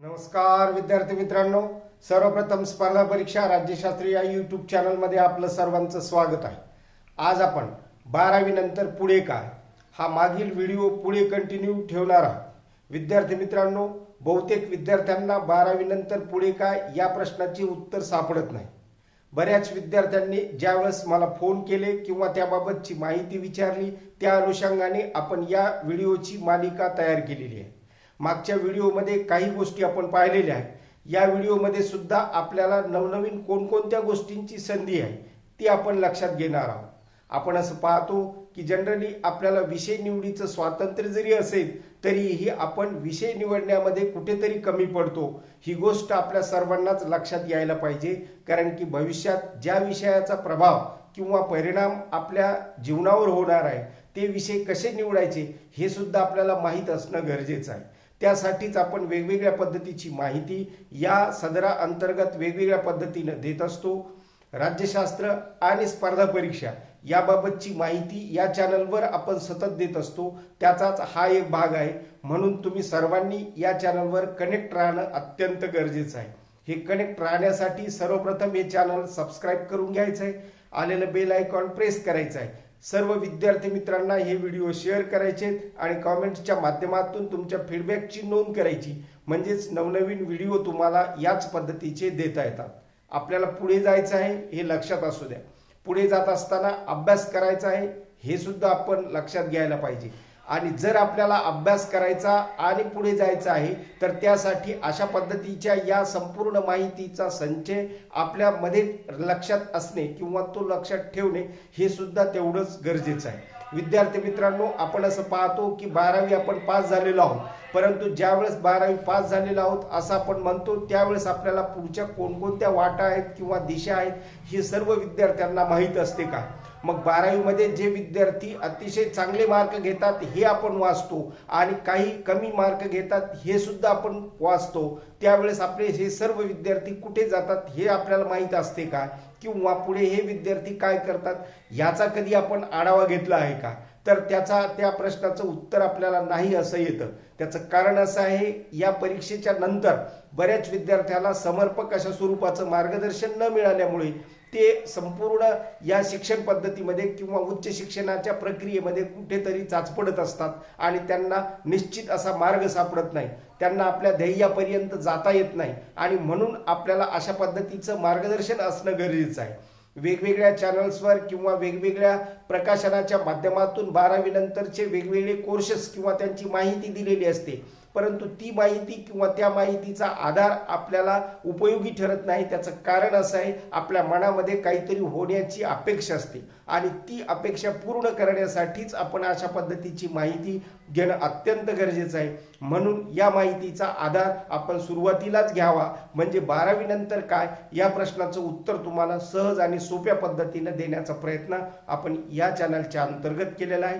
नमस्कार विद्यार्थी मित्रांनो. सर्वप्रथम स्पर्धा परीक्षा राज्यशास्त्री या यूट्यूब चॅनलमध्ये आपलं सर्वांचं स्वागत आहे. आज आपण बारावी नंतर पुढे काय हा मागील व्हिडिओ पुढे कंटिन्यू ठेवणार आहोत. विद्यार्थी मित्रांनो बहुतेक विद्यार्थ्यांना बारावी नंतर पुढे काय या प्रश्नाची उत्तर सापडत नाही. बऱ्याच विद्यार्थ्यांनी ज्यावेळेस मला फोन केले किंवा त्याबाबतची माहिती विचारली त्या अनुषंगाने आपण या व्हिडिओची मालिका तयार केलेली आहे. मागच्या व्हिडिओमध्ये काही गोष्टी आपण पाहिलेल्या आहेत. या व्हिडिओमध्ये सुद्धा आपल्याला नवनवीन कोणकोणत्या गोष्टींची संधी आहे ती आपण लक्षात घेणार आहोत. आपण असं पाहतो की जनरली आपल्याला विषय निवडीचं स्वातंत्र्य जरी असेल तरीही आपण विषय निवडण्यामध्ये कुठेतरी कमी पडतो. ही गोष्ट आपल्या सर्वांनाच लक्षात यायला पाहिजे कारण की भविष्यात ज्या विषयाचा प्रभाव किंवा परिणाम आपल्या जीवनावर होणार आहे ते विषय कसे निवडायचे हे सुद्धा आपल्याला माहीत असणं गरजेचं आहे. त्यासाठीच आपण वेगवेगळ्या पद्धतीची माहिती या सदरा अंतर्गत वेगवेगळ्या पद्धतीनं देत असतो. राज्यशास्त्र आणि स्पर्धा परीक्षा याबाबतची माहिती या चॅनलवर आपण सतत देत असतो. त्याचाच हा एक भाग आहे. म्हणून तुम्ही सर्वांनी या चॅनलवर कनेक्ट राहणं अत्यंत गरजेचं आहे. हे कनेक्ट राहण्यासाठी सर्वप्रथम हे चॅनल सबस्क्राईब करून घ्यायचं आहे आलेलं बेल आयकॉन प्रेस करायचं आहे सर्व विद्यार्थी मित्रांना हे व्हिडिओ शेअर करायचे आणि कॉमेंट्सच्या माध्यमातून तुमच्या फीडबॅकची नोंद करायची. म्हणजेच नवनवीन व्हिडिओ तुम्हाला याच पद्धतीचे देता येतात. आपल्याला पुढे जायचं आहे हे लक्षात असू द्या. पुढे जात असताना अभ्यास करायचा आहे हे सुद्धा आपण लक्षात घ्यायला पाहिजे. आणि जर आपल्याला अभ्यास करायचा आणि पुढे जायचा आहे तर त्यासाठी अशा पद्धतीच्या या संपूर्ण माहितीचा संचय आपल्यामध्ये लक्षात असणे किंवा तो लक्षात ठेवणे हे सुद्धा तेवढंच गरजेचं आहे. विद्यार्थी मित्रांनो आपण असं पाहतो की बारावी आपण पास झालेलो आहोत परंतु ज्यावेळेस बारावी पास झालेलो आहोत असं आपण म्हणतो त्यावेळेस आपल्याला पुढच्या कोणकोणत्या वाटा आहेत किंवा दिशा आहेत हे सर्व विद्यार्थ्यांना माहीत असते का? मग बारावीमध्ये जे विद्यार्थी अतिशय चांगले मार्क घेतात हे आपण वाचतो. आणि काही कमी मार्क घेतात हे सुद्धा आपण वाचतो. त्यावेळेस आपले हे सर्व विद्यार्थी कुठे जातात हे आपल्याला माहीत असते का? किंवा पुढे हे विद्यार्थी काय करतात याचा कधी आपण आढावा घेतला आहे का? तर त्याचा त्या प्रश्नाचं उत्तर आपल्याला नाही असं येतं. त्याचं कारण असं आहे या परीक्षेच्या नंतर बऱ्याच विद्यार्थ्याला समर्पक अशा स्वरूपाचं मार्गदर्शन न मिळाल्यामुळे ते संपूर्ण या शिक्षण पद्धतीमध्ये किंवा उच्च शिक्षणाच्या प्रक्रियेमध्ये कुठेतरी चाचपडत असतात आणि त्यांना निश्चित असा मार्ग सापडत नाही. त्यांना आपल्या ध्येयापर्यंत जाता येत नाही. आणि म्हणून आपल्याला अशा पद्धतीचं मार्गदर्शन असणं गरजेचं आहे. वेगवेगळ्या चॅनल्सवर किंवा वेगवेगळ्या प्रकाशनाच्या माध्यमातून बारावीनंतरचे वेगवेगळे कोर्सेस किंवा त्यांची माहिती दिलेली असते. परंतु ती माहिती किंवा त्या माहितीचा आधार आपल्याला उपयोगी ठरत नाही. त्याचं कारण असं आहे आपल्या मनामध्ये काहीतरी होण्याची अपेक्षा असते आणि ती अपेक्षा पूर्ण करण्यासाठीच आपण अशा पद्धतीची माहिती घेणं अत्यंत गरजेचं आहे. म्हणून या माहितीचा आधार आपण सुरुवातीलाच घ्यावा. म्हणजे बारावी नंतर काय? या प्रश्नाचं उत्तर तुम्हाला सहज आणि सोप्या पद्धतीने देण्याचा प्रयत्न आपण या चॅनलच्या अंतर्गत केलेला आहे.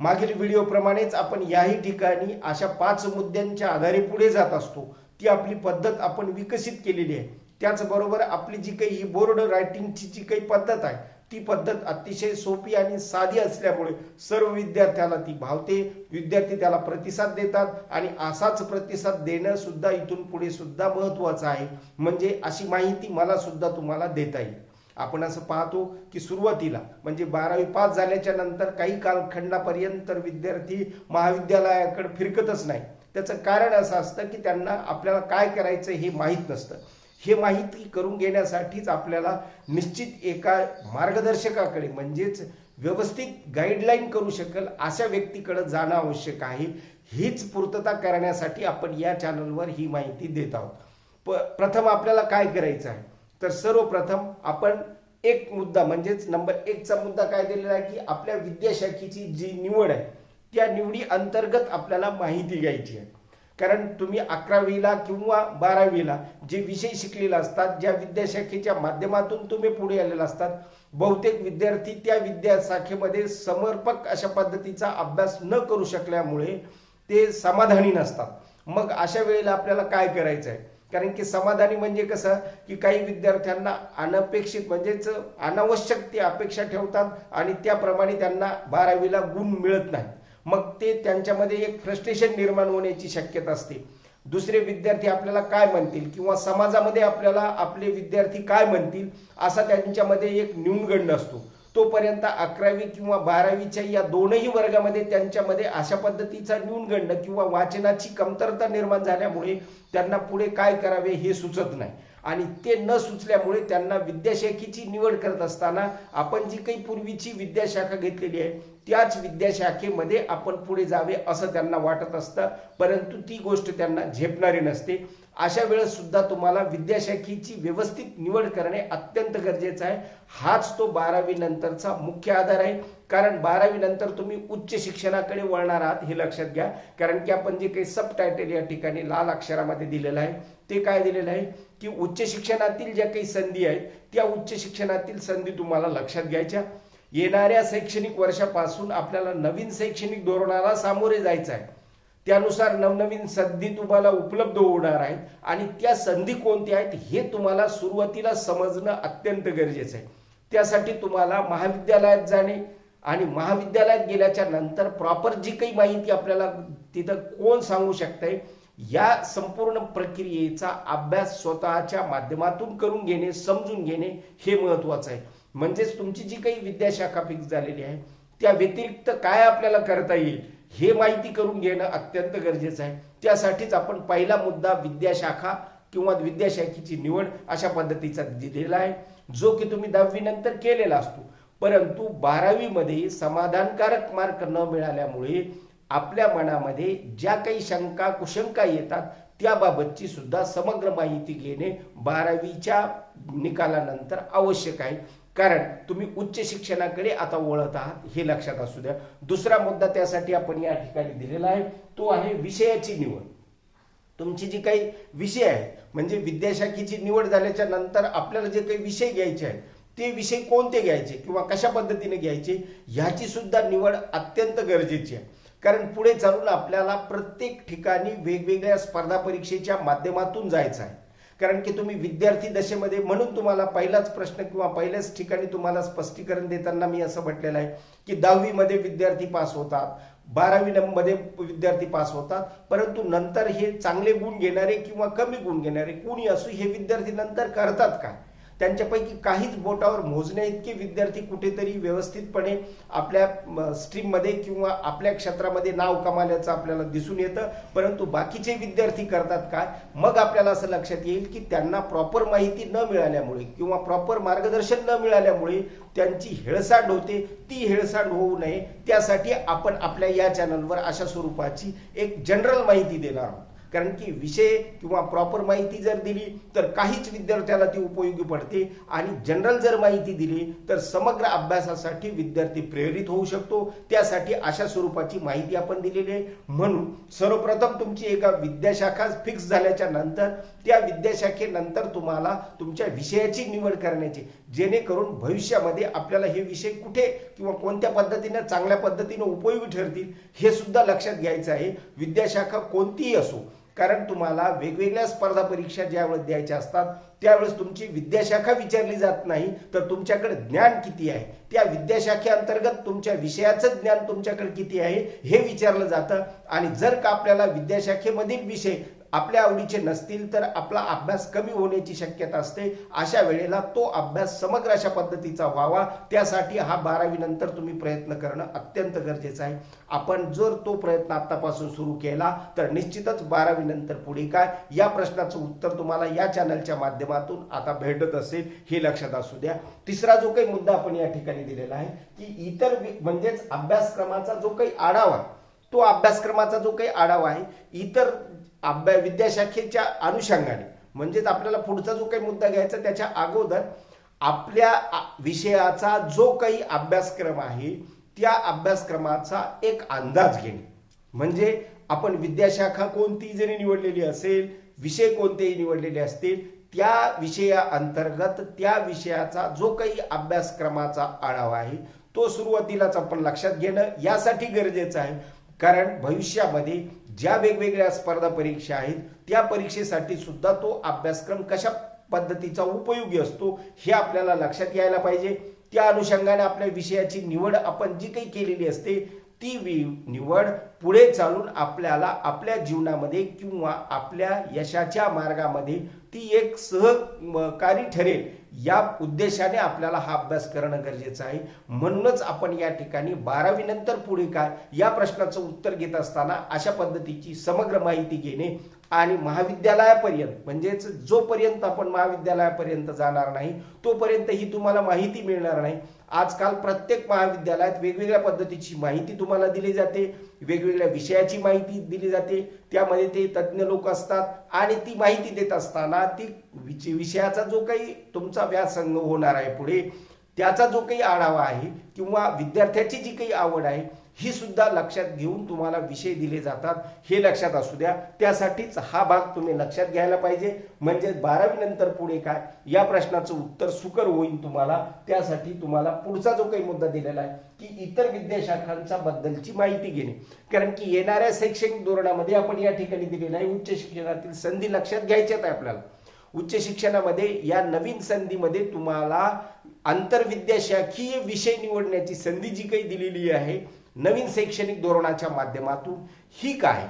मागील व्हिडिओप्रमाणेच आपण याही ठिकाणी अशा पाच मुद्द्यांच्या आधारे पुढे जात असतो. ती आपली पद्धत आपण विकसित केलेली आहे. त्याचबरोबर आपली जी काही ही बोर्ड रायटिंगची जी काही पद्धत आहे ती पद्धत अतिशय सोपी आणि साधी असल्यामुळे सर्व विद्यार्थ्याला ती भावते. विद्यार्थी त्याला प्रतिसाद देतात आणि असाच प्रतिसाद देणं सुद्धा इथून पुढे सुद्धा महत्वाचं आहे. म्हणजे अशी माहिती मला सुद्धा तुम्हाला देता येईल. आपण असं पाहतो की सुरुवातीला म्हणजे बारावी पास झाल्याच्यानंतर काही कालखंडापर्यंत विद्यार्थी महाविद्यालयाकडे फिरकतच नाही. त्याचं कारण असं असतं की त्यांना आपल्याला काय करायचं हे माहीत नसतं. हे माहिती करून घेण्यासाठीच आपल्याला निश्चित एका मार्गदर्शकाकडे म्हणजेच व्यवस्थित गाईडलाईन करू शकेल अशा व्यक्तीकडे जाणं आवश्यक आहे. हीच पूर्तता करण्यासाठी आपण या चॅनलवर ही माहिती देत आहोत. प प्रथम आपल्याला काय करायचं आहे? तर सर्वप्रथम आपण एक मुद्दा म्हणजेच नंबर एकचा मुद्दा काय दिलेला आहे की आपल्या विद्याशाखेची जी निवड आहे त्या निवडी अंतर्गत आपल्याला माहिती घ्यायची आहे. कारण तुम्ही अकरावीला किंवा बारावीला जे विषय शिकलेले असतात ज्या विद्याशाखेच्या माध्यमातून तुम्ही पुढे आलेले असतात बहुतेक विद्यार्थी त्या विद्याशाखेमध्ये समर्पक अशा पद्धतीचा अभ्यास न करू शकल्यामुळे ते समाधानी नसतात. मग अशा वेळेला आपल्याला काय करायचं आहे कारण की समाधानी म्हणजे कसं की काही विद्यार्थ्यांना अनपेक्षित म्हणजेच अनावश्यक ते अपेक्षा ठेवतात आणि त्याप्रमाणे त्यांना बारावीला गुण मिळत नाही मग ते त्यांच्यामध्ये एक फ्रस्ट्रेशन निर्माण होण्याची शक्यता असते. दुसरे विद्यार्थी आपल्याला काय म्हणतील किंवा समाजामध्ये आपल्याला आपले विद्यार्थी काय म्हणतील असा त्यांच्यामध्ये एक न्यूनगंड असतो. तोपर्यंत अकरावी किंवा बारावीच्या या दोनही वर्गामध्ये त्यांच्यामध्ये अशा पद्धतीचा न्यूनगंड किंवा वाचनाची कमतरता निर्माण झाल्यामुळे त्यांना पुढे काय करावे हे सुचत नाही. आणि ते न सुचल्यामुळे त्यांना विद्याशाखेची निवड करत असताना आपण जी काही पूर्वीची विद्याशाखा घेतलेली आहे त्याच विद्याशाखेमध्ये आपण पुढे जावे असं त्यांना वाटत असतं. परंतु ती गोष्ट त्यांना झेपणारी नसते. अशा वेळेस सुद्धा तुम्हाला विद्याशाखेची व्यवस्थित निवड करणे अत्यंत गरजेचं आहे. हाच तो बारावी नंतरचा मुख्य आधार आहे. कारण बारावी नंतर तुम्ही उच्च शिक्षणाकडे वळणार आहात हे लक्षात घ्या. कारण की आपण जे काही सब टायटल या ठिकाणी लाल अक्षरामध्ये दिलेलं आहे ते काय दिलेलं आहे? की उच्च शिक्षणातील ज्या काही संधी आहेत त्या उच्च शिक्षणातील संधी तुम्हाला लक्षात घ्यायच्या. येणाऱ्या शैक्षणिक वर्षापासून आपल्याला नवीन शैक्षणिक धोरणाला सामोरे जायचं आहे. त्यानुसार नवनवीन संधी तुम्हाला उपलब्ध होणार आहेत आणि त्या संधी कोणत्या आहेत हे तुम्हाला सुरुवातीला समजणं अत्यंत गरजेचं आहे. त्यासाठी तुम्हाला महाविद्यालयात जाणे आणि महाविद्यालयात गेल्याच्यानंतर प्रॉपर जी काही माहिती आपल्याला तिथं कोण सांगू शकतंय या संपूर्ण प्रक्रियेचा अभ्यास स्वतःच्या माध्यमातून करून घेणे समजून घेणे हे महत्वाचं आहे. म्हणजेच तुमची जी काही विद्याशाखा फिक्स झालेली आहे त्या व्यतिरिक्त काय आपल्याला करता येईल? हे माहिती करून घेणं अत्यंत गरजेचं आहे. त्यासाठीच आपण पहिला मुद्दा विद्याशाखा किंवा विद्याशाखेची निवड अशा पद्धतीचा दिलेला आहे. जो की तुम्ही दहावी नंतर केलेला असतो. परंतु बारावीमध्ये समाधानकारक मार्क न मिळाल्यामुळे आपल्या मनामध्ये ज्या काही शंका कुशंका येतात त्याबाबतची सुद्धा समग्र माहिती घेणे बारावीच्या निकालानंतर आवश्यक आहे. कारण तुम्ही उच्च शिक्षणाकडे आता वळत आहात हे लक्षात असू द्या. दुसरा मुद्दा त्यासाठी आपण या ठिकाणी दिलेला आहे तो आहे विषयाची निवड. तुमची जी काही विषय आहे म्हणजे विद्याशाखेची निवड झाल्याच्यानंतर आपल्याला जे काही विषय घ्यायचे आहेत ते विषय कोणते घ्यायचे किंवा कशा पद्धतीने घ्यायचे ह्याची सुद्धा निवड अत्यंत गरजेची आहे. कारण पुढे चालून आपल्याला प्रत्येक ठिकाणी वेगवेगळ्या स्पर्धा परीक्षेच्या माध्यमातून जायचं आहे. कारण की तुम्ही विद्यार्थी दशेमध्ये म्हणून तुम्हाला पहिलाच प्रश्न किंवा पहिल्याच ठिकाणी तुम्हाला स्पष्टीकरण देताना मी असं म्हटलेलं आहे की दहावीमध्ये विद्यार्थी पास होतात बारावी मध्ये विद्यार्थी पास होतात परंतु नंतर हे चांगले गुण घेणारे किंवा कमी गुण घेणारे कुणी असो हे विद्यार्थी नंतर करतात काय त्यांच्यापैकी काहीच बोटावर मोजण्या इतके विद्यार्थी कुठेतरी व्यवस्थितपणे आपल्या स्ट्रीममध्ये किंवा आपल्या क्षेत्रामध्ये नाव कमाल्याचं आपल्याला दिसून येतं. परंतु बाकीचे विद्यार्थी करतात काय? मग आपल्याला असं लक्षात येईल की त्यांना प्रॉपर माहिती न मिळाल्यामुळे किंवा प्रॉपर मार्गदर्शन न मिळाल्यामुळे त्यांची हेळसांड होते. ती हेळसांड होऊ नये. त्यासाठी आपण आपल्या या चॅनलवर अशा स्वरूपाची एक जनरल माहिती देणार आहोत. कारण की विषय किंवा प्रॉपर माहिती जर दिली तर काहीच विद्यार्थ्याला ती उपयोगी पडते. आणि जनरल जर माहिती दिली तर समग्र अभ्यासासाठी विद्यार्थी प्रेरित होऊ शकतो. त्यासाठी अशा स्वरूपाची माहिती आपण दिलेली आहे. म्हणून सर्वप्रथम तुमची एका विद्याशाखा फिक्स झाल्याच्यानंतर त्या विद्याशाखेनंतर तुम्हाला तुमच्या विषयाची निवड करण्याची जेणेकरून भविष्यामध्ये आपल्याला हे विषय कुठे किंवा कोणत्या पद्धतीने चांगल्या पद्धतीने उपयोगी ठरतील हे सुद्धा लक्षात घ्यायचं आहे. विद्याशाखा कोणतीही असो कारण तुम्हाला वेगवेगळ्या स्पर्धा परीक्षा ज्यावेळेस द्यायच्या असतात त्यावेळेस तुमची विद्याशाखा विचारली जात नाही तर तुमच्याकडे ज्ञान किती आहे? त्या विद्याशाखेअंतर्गत तुमच्या विषयाचं ज्ञान तुमच्याकडे किती आहे हे विचारलं जातं. आणि जर का आपल्याला विद्याशाखेमधील विषय आपल्या आवडीचे नसतील तर आपला अभ्यास कमी होण्याची शक्यता असते. अशा वेळेला तो अभ्यास समग्र अशा पद्धतीचा व्हावा. त्यासाठी हा बारावी नंतर तुम्ही प्रयत्न करणं अत्यंत गरजेचं आहे. आपण जर तो प्रयत्न आतापासून सुरू केला तर निश्चितच बारावी नंतर पुढे काय? या प्रश्नाचं उत्तर तुम्हाला या चॅनलच्या माध्यमातून आता भेटत असेल हे लक्षात असू द्या. तिसरा जो काही मुद्दा आपण या ठिकाणी दिलेला आहे की इतर म्हणजेच अभ्यासक्रमाचा जो काही आढावा तो अभ्यासक्रमाचा जो काही आढावा आहे इतर अभ्या विद्याशाखेच्या अनुषंगाने. म्हणजेच आपल्याला पुढचा जो काही मुद्दा घ्यायचा त्याच्या अगोदर आपल्या विषयाचा जो काही अभ्यासक्रम आहे त्या अभ्यासक्रमाचा एक अंदाज घेणे. म्हणजे आपण विद्याशाखा कोणती जरी निवडलेली असेल विषय कोणतेही निवडलेले असतील त्या विषया अंतर्गत त्या विषयाचा जो काही अभ्यासक्रमाचा आढावा आहे तो सुरुवातीलाच आपण लक्षात घेणं यासाठी गरजेचं आहे. कारण भविष्यामध्ये ज्या वेगवेगळ्या स्पर्धा परीक्षा आहेत त्या परीक्षेसाठी सुद्धा तो अभ्यासक्रम कशा पद्धतीचा उपयोगी असतो हे आपल्याला लक्षात यायला पाहिजे. त्या अनुषंगाने आपल्या विषयाची निवड आपण जी काही केलेली असते ती वि- निवड पुढे चालून आपल्याला आपल्या जीवनामध्ये किंवा आपल्या यशाच्या मार्गामध्ये ती एक सहकारी ठरेल. या उद्देशाने आपल्याला हा अभ्यास करणं गरजेचं आहे. म्हणूनच आपण या ठिकाणी बारावी नंतर पुढे काय या प्रश्नाचं उत्तर घेत असताना अशा पद्धतीची समग्र माहिती घेणे आणि महाविद्यालयापर्यंत म्हणजेच जोपर्यंत आपण महाविद्यालयापर्यंत जाणार नाही तोपर्यंत ही तुम्हाला माहिती मिळणार नाही. आजकाल प्रत्येक महाविद्यालयात वेगवेगळ्या पद्धतीची माहिती तुम्हाला दिली जाते वेगवेगळ्या विषयाची माहिती दिली जाते. त्यामध्ये ते तज्ज्ञ लोक असतात आणि ती माहिती देत असताना ती विषयाचा जो काही तुमचा व्यासंग होणार आहे पुढे त्याचा जो काही आढावा आहे किंवा विद्यार्थ्याची जी काही आवड आहे ही सुद्धा लक्षात घेऊन तुम्हाला विषय दिले जातात. हे लक्षात असू द्या. त्यासाठीच हा भाग तुम्ही लक्षात घ्यायला पाहिजे. म्हणजे बारावी नंतर पुढे काय? या प्रश्नाचं उत्तर सुकर होईल तुम्हाला. त्यासाठी तुम्हाला पुढचा जो काही मुद्दा दिलेला आहे की इतर विद्याशाखांच्या बद्दलची माहिती घेणे. कारण की येणाऱ्या शैक्षणिक धोरणामध्ये आपण या ठिकाणी दिलेलं आहे उच्च शिक्षणातील संधी लक्षात घ्यायच्यात आहे आपल्याला. उच्च शिक्षणामध्ये या नवीन संधीमध्ये तुम्हाला आंतरविद्याशाखीय विषय निवडण्याची संधी जी काही दिलेली आहे नवीन शैक्षणिक धोरणाच्या माध्यमातून ही काय?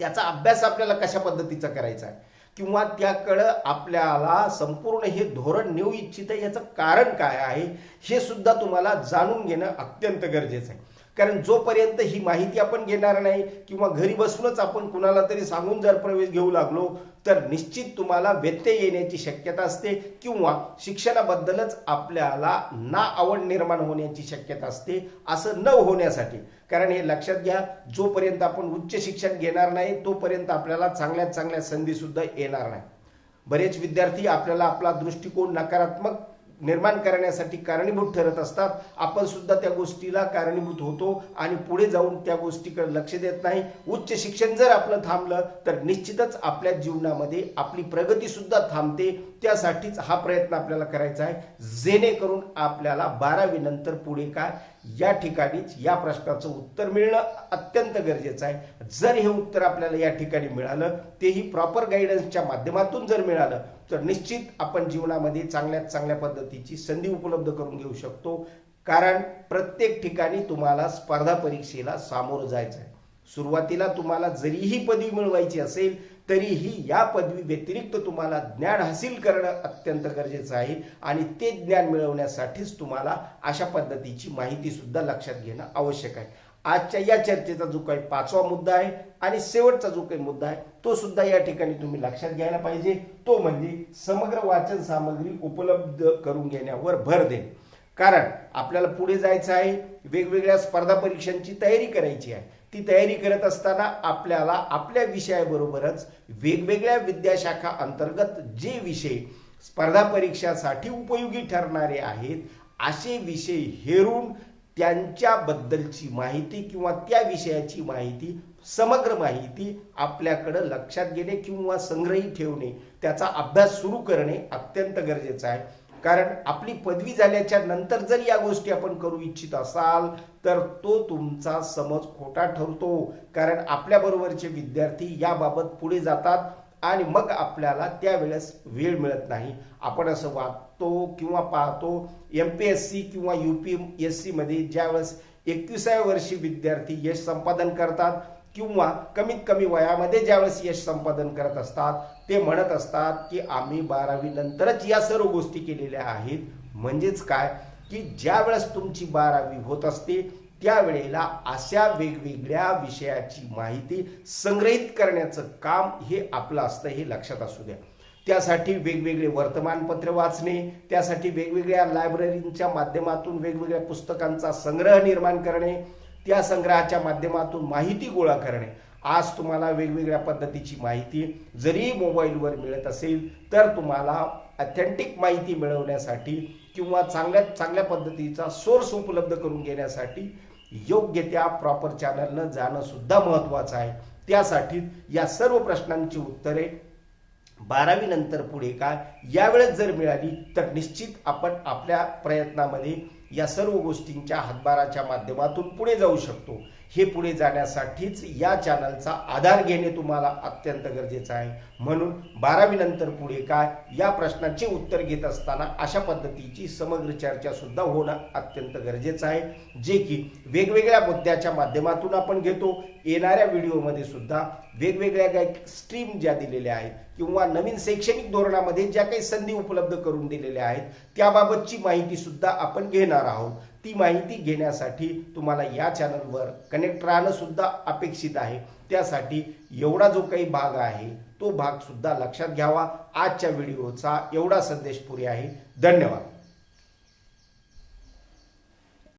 त्याचा अभ्यास आपल्याला कशा पद्धतीचा करायचा आहे? किंवा त्याकडं आपल्याला संपूर्ण हे धोरण नेऊ इच्छित आहे याचं कारण काय आहे हे सुद्धा तुम्हाला जाणून घेणं अत्यंत गरजेचं आहे. कारण जोपर्यंत ही माहिती आपण घेणार नाही किंवा घरी बसूनच आपण कुणाला तरी सांगून जर प्रवेश घेऊ लागलो तर निश्चित तुम्हाला व्यत्यय येण्याची शक्यता असते किंवा शिक्षणाबद्दलच आपल्याला ना आवड निर्माण होण्याची शक्यता असते असं न होण्यासाठी. कारण हे लक्षात घ्या जोपर्यंत आपण उच्च शिक्षण घेणार नाही तोपर्यंत आपल्याला चांगल्यात चांगल्या संधी सुद्धा येणार नाही. बरेच विद्यार्थी आपल्याला आपला दृष्टिकोन नकारात्मक निर्माण करण्यासाठी कारणीभूत ठरत असतात. आपण सुद्धा त्या गोष्टीला कारणीभूत होतो आणि पुढे जाऊन त्या गोष्टीकडे लक्ष देत नाही. उच्च शिक्षण जर आपलं थांबलं तर निश्चितच आपल्या जीवनामध्ये आपली प्रगती सुद्धा थांबते. त्यासाठीच हा प्रयत्न आपल्याला करायचा आहे. जेणेकरून आपल्याला बारावी नंतर पुढे काय या ठिकाणीच या प्रश्नाचं उत्तर मिळणं अत्यंत गरजेचं आहे. जर हे उत्तर आपल्याला या ठिकाणी मिळालं तेही प्रॉपर गाईडन्सच्या माध्यमातून जर मिळालं तर निश्चित आपण जीवनामध्ये चांगल्यात चांगल्या पद्धतीची संधी उपलब्ध करून घेऊ शकतो. कारण प्रत्येक ठिकाणी तुम्हाला स्पर्धा परीक्षेला सामोरं जायचं आहे सुरुवातीला तुम्हाला जरीही पदवी मिळवायची असेल तरीही या पदवी व्यतिरिक्त तुम्हाला ज्ञान हासिल करणं अत्यंत गरजेचं आहे आणि ते ज्ञान मिळवण्यासाठीच तुम्हाला अशा पद्धतीची माहिती सुद्धा लक्षात घेणं आवश्यक आहे. आजच्या या चर्चेचा जो काही पाचवा मुद्दा आहे आणि शेवटचा जो काही मुद्दा आहे तो सुद्धा या ठिकाणी तुम्ही लक्षात घ्यायला पाहिजे. तो म्हणजे समग्र वाचन सामग्री उपलब्ध करून घेण्यावर भर देणे. कारण आपल्याला पुढे जायचं आहे वेगवेगळ्या स्पर्धा परीक्षांची तयारी करायची आहे. ती तयारी करत असताना आपल्याला आपल्या विषयाबरोबरच वेगवेगळ्या विद्याशाखा अंतर्गत जे विषय स्पर्धा परीक्षासाठी उपयोगी ठरणारे आहेत असे विषय हेरून त्यांच्याबद्दलची माहिती किंवा त्या विषयाची माहिती समग्र माहिती आपल्याकडं लक्षात घेणे किंवा संग्रही ठेवणे त्याचा अभ्यास सुरू करणे अत्यंत गरजेचं आहे. कारण आपली पदवी झाल्याच्यानंतर जर या गोष्टी आपण करू इच्छित असाल तर तो तुमचा समज खोटा ठरतो. कारण आपल्याबरोबरचे विद्यार्थी याबाबत पुढे जातात आणि मग आपल्याला त्यावेळेस वेळ मिळत नाही. आपण असं वागतो किंवा पाहतो एम पी एस सी किंवा यू पी एस सीमध्ये ज्यावेळेस एकविसाव्या वर्षी विद्यार्थी यश संपादन करतात किंवा कमीत कमी वयामध्ये ज्यावेळेस यश संपादन करत असतात ते म्हणत असतात की आम्ही बारावी नंतरच या सर्व गोष्टी केलेल्या आहेत. म्हणजेच काय? की ज्यावेळेस तुमची बारावी होत असते त्यावेळेला अशा वेगवेगळ्या विषयाची माहिती संग्रहित करण्याचं काम हे आपलं असतं हे लक्षात असू द्या. त्यासाठी वेगवेगळे वर्तमानपत्र वाचणे त्यासाठी वेगवेगळ्या लायब्ररींच्या माध्यमातून वेगवेगळ्या पुस्तकांचा संग्रह निर्माण करणे त्या संग्रहाच्या माध्यमातून माहिती गोळा करणे. आज तुम्हाला वेगवेगळ्या पद्धतीची माहिती जरी मोबाईलवर मिळत असेल तर तुम्हाला अथेंटिक माहिती मिळवण्यासाठी किंवा चांगल्या चांगल्या पद्धतीचा सोर्स उपलब्ध करून घेण्यासाठी योग्य त्या प्रॉपर चॅनलनं जाणं सुद्धा महत्त्वाचं आहे. त्यासाठी या सर्व प्रश्नांची उत्तरे बारावी नंतर पुढे काय यावेळेस जर मिळाली तर निश्चित आपण आपल्या प्रयत्नामध्ये या सर्व गोष्टींच्या हातभाराच्या माध्यमातून पुढे जाऊ शकतो. हे पुढे जाण्यासाठीच या चॅनलचा आधार घेणे तुम्हाला अत्यंत गरजेचं आहे. म्हणून बारावीनंतर पुढे काय या प्रश्नाचे उत्तर घेत असताना अशा पद्धतीची समग्र चर्चासुद्धा होणं अत्यंत गरजेचं आहे. जे की वेगवेगळ्या मुद्द्याच्या माध्यमातून आपण घेतो. येणाऱ्या व्हिडिओमध्ये सुद्धा वेगवेगळ्या काही स्ट्रीम ज्या दिलेल्या आहेत किंवा नवीन शैक्षणिक धोरणामध्ये ज्या काही संधी उपलब्ध करून दिलेल्या आहेत त्याबाबतची माहिती सुद्धा आपण घेणार आहोत. ती माहिती घेण्यासाठी तुम्हाला या चॅनलवर कनेक्ट राहणं सुद्धा अपेक्षित आहे. त्यासाठी एवढा जो काही भाग आहे तो भाग सुद्धा लक्षात घ्यावा. आजच्या व्हिडिओचा एवढा संदेश पुरे आहे. धन्यवाद.